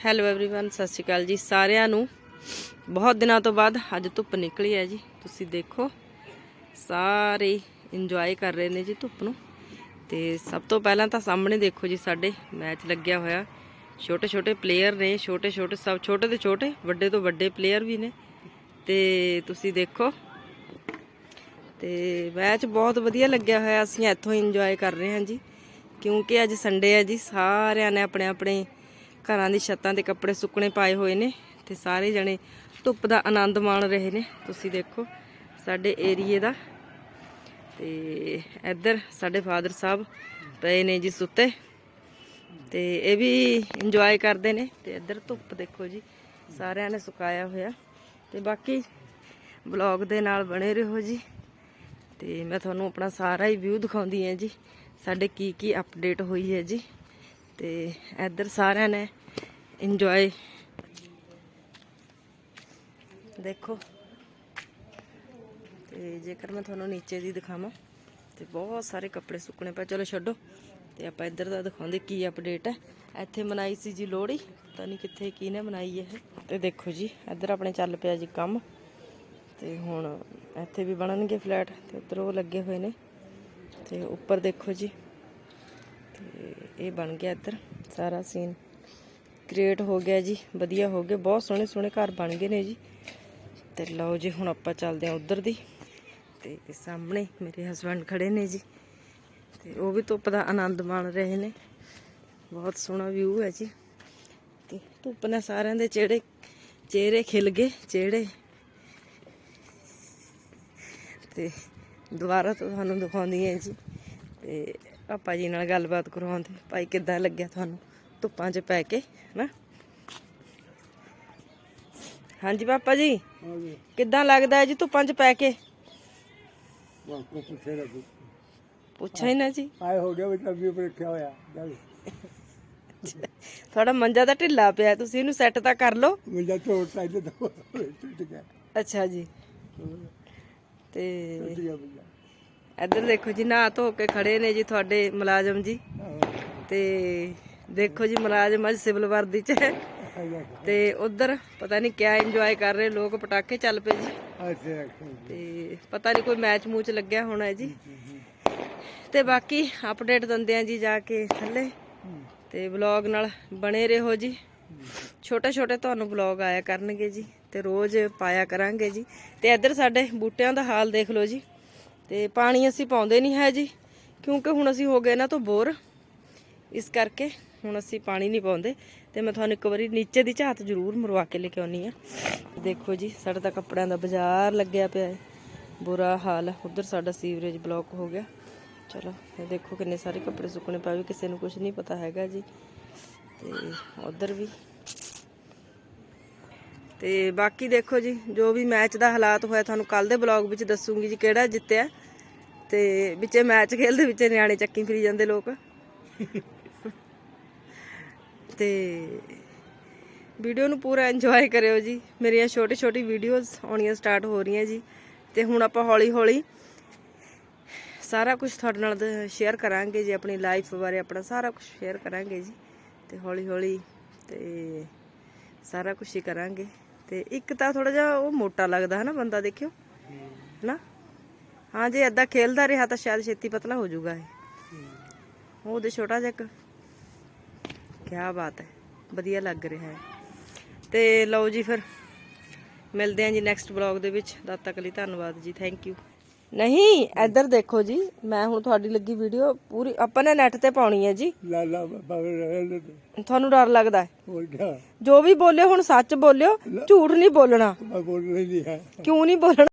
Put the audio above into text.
Hello everyone ਸਤਿ ਸ਼੍ਰੀ ਅਕਾਲ ਜੀ ਸਾਰਿਆਂ ਨੂੰ ਬਹੁਤ ਦਿਨਾਂ ਤੋਂ ਬਾਅਦ ਅੱਜ ਧੁੱਪ ਨਿਕਲੀ ਹੈ ਜੀ ਤੁਸੀਂ ਦੇਖੋ ਸਾਰੇ ਇੰਜੋਏ ਕਰ ਰਹੇ ਨੇ ਜੀ ਧੁੱਪ ਨੂੰ ਤੇ ਸਭ ਤੋਂ ਪਹਿਲਾਂ ਤਾਂ ਸਾਹਮਣੇ ਦੇਖੋ ਜੀ ਸਾਡੇ ਮੈਚ ਲੱਗਿਆ ਹੋਇਆ ਛੋਟੇ ਛੋਟੇ ਪਲੇਅਰ ਨੇ ਛੋਟੇ ਛੋਟੇ ਸਭ ਛੋਟੇ ਤੋਂ ਛੋਟੇ ਵੱਡੇ ਤੋਂ ਵੱਡੇ ਪਲੇਅਰ ਵੀ ਨੇ ਤੇ ਤੁਸੀਂ ਦੇਖੋ ਤੇ ਮੈਚ ਬਹੁਤ ਵਧੀਆ ਲੱਗਿਆ ਹੋਇਆ ਅਸੀਂ ਇੱਥੋਂ ਇੰਜੋਏ ਕਰ ਰਹੇ ਹਾਂ ਜੀ ਕਿਉਂਕਿ ਅੱਜ ਸੰਡੇ ਹੈ ਜੀ ਸਾਰਿਆਂ ਨੇ ਆਪਣੇ ਆਪਣੇ ਘਰਾਂ ਦੀ ਛੱਤਾਂ ਤੇ ਕੱਪੜੇ ਸੁੱਕਣੇ ਪਾਏ ਹੋਏ ਨੇ ਤੇ ਸਾਰੇ ਜਣੇ ਧੁੱਪ ਦਾ ਆਨੰਦ ਮਾਣ ਰਹੇ ਨੇ। ਤੁਸੀਂ ਦੇਖੋ ਸਾਡੇ ਏਰੀਏ ਦਾ। ਤੇ ਇੱਧਰ ਸਾਡੇ ਫਾਦਰ ਸਾਹਿਬ ਪਏ ਨੇ ਜੀ ਸੁੱਤੇ। ਤੇ ਇਹ ਵੀ ਇੰਜੋਏ ਕਰਦੇ ਨੇ। ਤੇ ਇੱਧਰ ਧੁੱਪ ਦੇਖੋ ਜੀ, ਸਾਰਿਆਂ ਨੇ ਸੁਕਾਇਆ ਹੋਇਆ। ਤੇ ਬਾਕੀ ਵਲੌਗ ਦੇ ਨਾਲ ਬਣੇ ਰਹੋ ਜੀ। ਤੇ ਮੈਂ ਤੁਹਾਨੂੰ ਆਪਣਾ ਸਾਰਾ ਹੀ ਵਿਊ ਦਿਖਾਉਂਦੀ ਹਾਂ ਜੀ, ਸਾਡੇ ਕੀ ਕੀ ਅਪਡੇਟ ਹੋਈ ਹੈ ਜੀ। ਤੇ ਇੱਧਰ ਸਾਰਿਆਂ ਨੇ ਇੰਜੋਏ ਦੇਖੋ। ਤੇ ਜੇਕਰ ਮੈਂ ਤੁਹਾਨੂੰ ਨੀਚੇ ਦੀ ਦਿਖਾਵਾਂ, ਤੇ ਬਹੁਤ ਸਾਰੇ ਕੱਪੜੇ ਸੁੱਕਣੇ ਪਏ। ਚਲੋ ਛੱਡੋ, ਤੇ ਆਪਾਂ ਇੱਧਰ ਦਾ ਦਿਖਾਉਂਦੇ ਕੀ ਅਪਡੇਟ ਹੈ। ਇੱਥੇ ਮਨਾਈ ਸੀ ਜੀ ਲੋਹੜੀ, ਪਤਾ ਨਹੀਂ ਕਿੱਥੇ ਕਿਹਨੇ ਮਨਾਈ ਹੈ। ਇਹ ਤੇ ਦੇਖੋ ਜੀ, ਇੱਧਰ ਆਪਣੇ ਚੱਲ ਪਿਆ ਜੀ ਕੰਮ। ਤੇ ਹੁਣ ਇੱਥੇ ਵੀ ਬਣਨਗੇ ਫਲੈਟ ਤੇ ਉੱਧਰ ਉਹ ਲੱਗੇ ਹੋਏ ਨੇ। ਤੇ ਉੱਪਰ ਦੇਖੋ ਜੀ ਇਹ ਬਣ ਗਿਆ ਇੱਧਰ ਸਾਰਾ ਸੀਨ ਕ੍ਰੀਏਟ ਹੋ ਗਿਆ ਜੀ, ਵਧੀਆ ਹੋ ਗਿਆ ਬਹੁਤ ਸੋਹਣੇ ਸੋਹਣੇ ਘਰ ਬਣ ਗਏ ਨੇ ਜੀ। ਤੇ ਲਓ ਜੀ, ਹੁਣ ਆਪਾਂ ਚੱਲਦੇ ਹਾਂ ਉੱਧਰ ਦੀ। ਤੇ ਸਾਹਮਣੇ ਮੇਰੇ ਹਸਬੰਡ ਖੜੇ ਨੇ ਜੀ। ਤੇ ਉਹ ਵੀ ਧੁੱਪ ਦਾ ਆਨੰਦ ਮਾਣ ਰਹੇ ਨੇ। ਬਹੁਤ ਸੋਹਣਾ ਵਿਊ ਹੈ ਜੀ। ਤੇ ਧੁੱਪ ਨੇ ਸਾਰਿਆਂ ਦੇ ਚਿਹਰੇ ਚਿਹਰੇ ਖਿਲ ਗਏ, ਚਿਹਰੇ। ਤੇ ਦੁਬਾਰਾ ਤੋਂ ਤੁਹਾਨੂੰ ਦਿਖਾਉਂਦੀ ਹਾਂ ਜੀ। ਤੇ ਪਾਪਾ ਜੀ ਨਾਲ ਗੱਲਬਾਤ ਕਰਵਾਉਂਦੇ ਭਾਈ ਕਿੱਦਾਂ ਲੱਗਿਆ ਤੁਹਾਨੂੰ? ਧੁੱਪਾਂ 'ਚ ਪੈ ਕੇ ਹਨਾ? ਹਾਂਜੀ ਪਾਪਾ ਜੀ? ਹਾਂਜੀ। ਕਿੱਦਾਂ ਲੱਗਦਾ ਹੈ ਜੀ ਧੁੱਪਾਂ 'ਚ ਪੈ ਕੇ? ਨਾ ਪੁੱਛਿਆ ਹੀ ਨਾ ਜੀ। ਆਏ ਹੋ ਗਿਆ ਵਿੱਚ ਅੱਗੇ ਉੱਪਰ ਰੱਖਿਆ ਹੋਇਆ। ਤੁਹਾਡਾ ਮੰਜਾ ਤਾਂ ਢਿੱਲਾ ਪਿਆ ਤੁਸੀਂ ਇਹਨੂੰ ਸੈੱਟ ਤਾਂ ਕਰ ਲਓ। ਮੁੰਡਾ ਤੋੜ ਸਾਈਡ ਤੋਂ ਟੁੱਟ ਗਿਆ। ਅੱਛਾ ਜੀ। ਤੇ ਟੁੱਟ ਗਿਆ ਇੱਧਰ ਦੇਖੋ ਜੀ ਨਹਾ ਧੋ ਕੇ ਖੜੇ ਨੇ ਜੀ ਤੁਹਾਡੇ ਮੁਲਾਜ਼ਮ ਜੀ। ਤੇ ਦੇਖੋ ਜੀ ਮੁਲਾਜ਼ਮ ਅੱਜ ਸਿਵਲ ਵਰਦੀ 'ਚ ਹੈ। ਤੇ ਉਧਰ ਪਤਾ ਨਹੀਂ ਕਿਆ ਇੰਜੋਏ ਕਰ ਰਹੇ ਲੋਕ ਪਟਾਕੇ ਚੱਲ ਪਏ ਜੀ। ਤੇ ਪਤਾ ਨਹੀਂ ਕੋਈ ਮੈਚ ਮੂਚ ਲੱਗਿਆ ਹੋਣਾ ਜੀ। ਤੇ ਬਾਕੀ ਅਪਡੇਟ ਦਿੰਦੇ ਆ ਜੀ ਜਾ ਕੇ ਥੱਲੇ। ਤੇ ਵਲੌਗ ਨਾਲ ਬਣੇ ਰਹੋ ਜੀ। ਛੋਟੇ ਛੋਟੇ ਤੁਹਾਨੂੰ ਵਲੌਗ ਆਇਆ ਕਰਨਗੇ ਜੀ। ਤੇ ਰੋਜ਼ ਪਾਇਆ ਕਰਾਂਗੇ ਜੀ। ਤੇ ਇੱਧਰ ਸਾਡੇ ਬੂਟਿਆਂ ਦਾ ਹਾਲ ਦੇਖ ਲਓ ਜੀ। ਤੇ ਪਾਣੀ ਅਸੀਂ ਪਾਉਂਦੇ ਨਹੀਂ ਹੈ ਜੀ, ਕਿਉਂਕਿ ਹੁਣ ਅਸੀਂ ਹੋ ਗਏ ਨਾ ਤੋਂ ਬੋਰ। ਇਸ ਕਰਕੇ ਹੁਣ ਅਸੀਂ ਪਾਣੀ ਨਹੀਂ ਪਾਉਂਦੇ। ਤੇ ਮੈਂ ਤੁਹਾਨੂੰ ਇੱਕ ਵਾਰੀ ਨੀਚੇ ਦੀ ਝਾਤ ਜ਼ਰੂਰ ਮਰਵਾ ਕੇ ਲੈ ਕੇ ਆਉਣੀ ਆ ਦੇਖੋ ਜੀ, ਸਾਡਾ ਤਾਂ ਕੱਪੜਿਆਂ ਦਾ ਬਾਜ਼ਾਰ ਲੱਗਿਆ ਪਿਆ ਹੈ। ਬੁਰਾ ਹਾਲ ਹੈ। ਉਧਰ ਸਾਡਾ ਸੀਵਰੇਜ ਬਲੌਕ ਹੋ ਗਿਆ। ਚਲੋ, ਇਹ ਦੇਖੋ ਕਿੰਨੇ ਸਾਰੇ ਕੱਪੜੇ ਸੁੱਕਣੇ ਪਏ ਕਿਸੇ ਨੂੰ ਕੁਝ ਨਹੀਂ ਪਤਾ ਹੈਗਾ ਜੀ। ਤੇ ਉਧਰ ਵੀ ਤੇ ਬਾਕੀ ਦੇਖੋ ਜੀ, ਜੋ ਵੀ ਮੈਚ ਦਾ ਹਾਲਾਤ ਹੋਇਆ, ਤੁਹਾਨੂੰ ਕੱਲ ਦੇ ਬਲੌਗ ਵਿੱਚ ਦੱਸੂਗੀ ਜੀ ਕਿਹੜਾ ਜਿੱਤਿਆ। ਤੇ ਵਿੱਚੇ ਮੈਚ ਖੇਲਦੇ, ਵਿੱਚ ਨਿਆਣੇ ਚੱਕੀ ਫਿਰੀ ਜਾਂਦੇ ਲੋਕ। ਤੇ ਵੀਡੀਓ ਨੂੰ ਪੂਰਾ ਇੰਜੋਏ ਕਰਿਓ ਜੀ। ਮੇਰੀਆਂ ਛੋਟੀ ਛੋਟੀ ਵੀਡੀਓਜ਼ ਆਉਣੀਆਂ ਸਟਾਰਟ ਹੋ ਰਹੀਆਂ ਜੀ। ਤੇ ਹੁਣ ਆਪਾਂ ਹੌਲੀ ਹੌਲੀ ਸਾਰਾ ਕੁਝ ਤੁਹਾਡੇ ਨਾਲ ਸ਼ੇਅਰ ਕਰਾਂਗੇ ਜੀ, ਆਪਣੀ ਲਾਈਫ ਬਾਰੇ ਆਪਣਾ ਸਾਰਾ ਕੁਝ ਸ਼ੇਅਰ ਕਰਾਂਗੇ ਜੀ। ਤੇ ਹੌਲੀ ਹੌਲੀ ਤੇ ਸਾਰਾ ਕੁਝ ਹੀ ਕਰਾਂਗੇ। ਤੇ ਇੱਕ ਤਾਂ ਥੋੜਾ ਜਿਹਾ ਉਹ ਮੋਟਾ ਲੱਗਦਾ ਹੈ ਨਾ ਬੰਦਾ ਦੇਖਿਓ ਨਾ ਹਾਂ, ਜੇ ਏਦਾਂ ਖੇਲਦਾ ਰਿਹਾ ਤਾਂ ਸ਼ਾਇਦ ਛੇਤੀ ਪਤਲਾ ਹੋ ਜਾਊਗਾ ਇਹ। ਉਹਦੇ ਛੋਟਾ ਜਿਹਾ ਇੱਕ, ਕਿਆ ਬਾਤ ਹੈ, ਵਧੀਆ ਲੱਗ ਰਿਹਾ ਹੈ। ਤੇ ਲਓ ਜੀ ਫਿਰ, ਮਿਲਦੇ ਹਾਂ ਜੀ ਨੈਕਸਟ ਬਲੌਗ ਦੇ ਵਿੱਚ। ਤਦ ਤੱਕ ਲਈ ਧੰਨਵਾਦ ਜੀ ਥੈਂਕ ਯੂ ਨਹੀਂ ਇੱਧਰ ਦੇਖੋ ਜੀ ਮੈਂ ਹੁਣ ਤੁਹਾਡੀ ਲੱਗੀ ਵੀਡੀਓ ਪੂਰੀ ਆਪਾਂ ਨੇ ਨੈਟ ਤੇ ਪਾਉਣੀ ਹੈ ਜੀ। ਲਾ ਲਾ ਤੁਹਾਨੂੰ ਡਰ ਲੱਗਦਾ ਹੈ? ਜੋ ਵੀ ਬੋਲਿਓ ਹੁਣ ਸੱਚ ਬੋਲਿਓ ਝੂਠ ਨਹੀਂ ਬੋਲਣਾ। ਨਹੀਂ ਹੈ। ਕਿਉਂ ਨਹੀਂ ਬੋਲਣਾ?